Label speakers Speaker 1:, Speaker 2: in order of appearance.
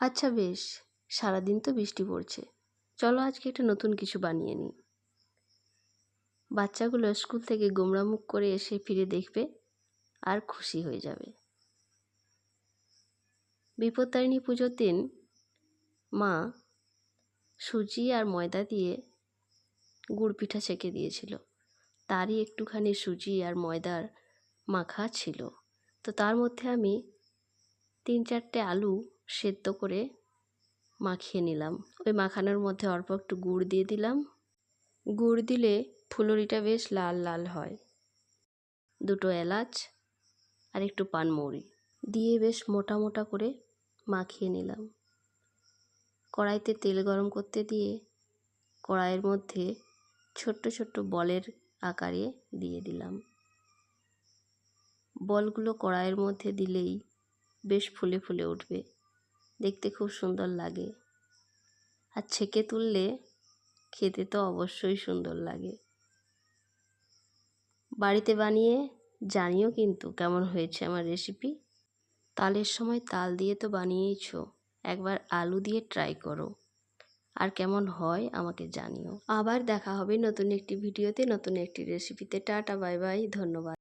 Speaker 1: আচ্ছা বেশ, সারাদিন তো বৃষ্টি পড়ছে। চলো আজকে একটা নতুন কিছু বানিয়ে নিই। বাচ্চাগুলো স্কুল থেকে গোমরা মুখ করে এসে ফিরে দেখবে আর খুশি হয়ে যাবে। বিপত্তারিণী পুজোর দিন মা সুজি আর ময়দা দিয়ে গুড় পিঠা ছেঁকে দিয়েছিল। তারই একটুখানি সুজি আর ময়দার মাখা ছিল। তো তার মধ্যে আমি তিন চারটে আলু সেদ্ধ করে মাখিয়ে নিলাম। ওই মাখানোর মধ্যে অল্প একটু গুড় দিয়ে দিলাম। গুড় দিলে ফুলুরিটা বেশ লাল লাল হয়। দুটো এলাচ আর একটু পানমৌরি দিয়ে বেশ মোটা মোটা করে মাখিয়ে নিলাম। কড়াইতে তেল গরম করতে দিয়ে কড়াইয়ের মধ্যে ছোট্ট ছোট্ট বলের আকারে দিয়ে দিলাম। বলগুলো কড়াইয়ের মধ্যে দিলেই বেশ ফুলে ফুলে উঠবে। দেখতে খুব সুন্দর লাগে। আর ছেঁকে তুললে খেতে তো অবশ্যই সুন্দর লাগে। বাড়িতে বানিয়ে জানিও কিন্তু কেমন হয়েছে আমার রেসিপি তালের সময় তাল দিয়ে তো বানিয়েইছো, একবার আলু দিয়ে ট্রাই করো। আর কেমন হয় আমাকে জানিও। আবার দেখা হবে নতুন একটি ভিডিওতে, নতুন একটি রেসিপিতে টাটা বাই বাই ধন্যবাদ।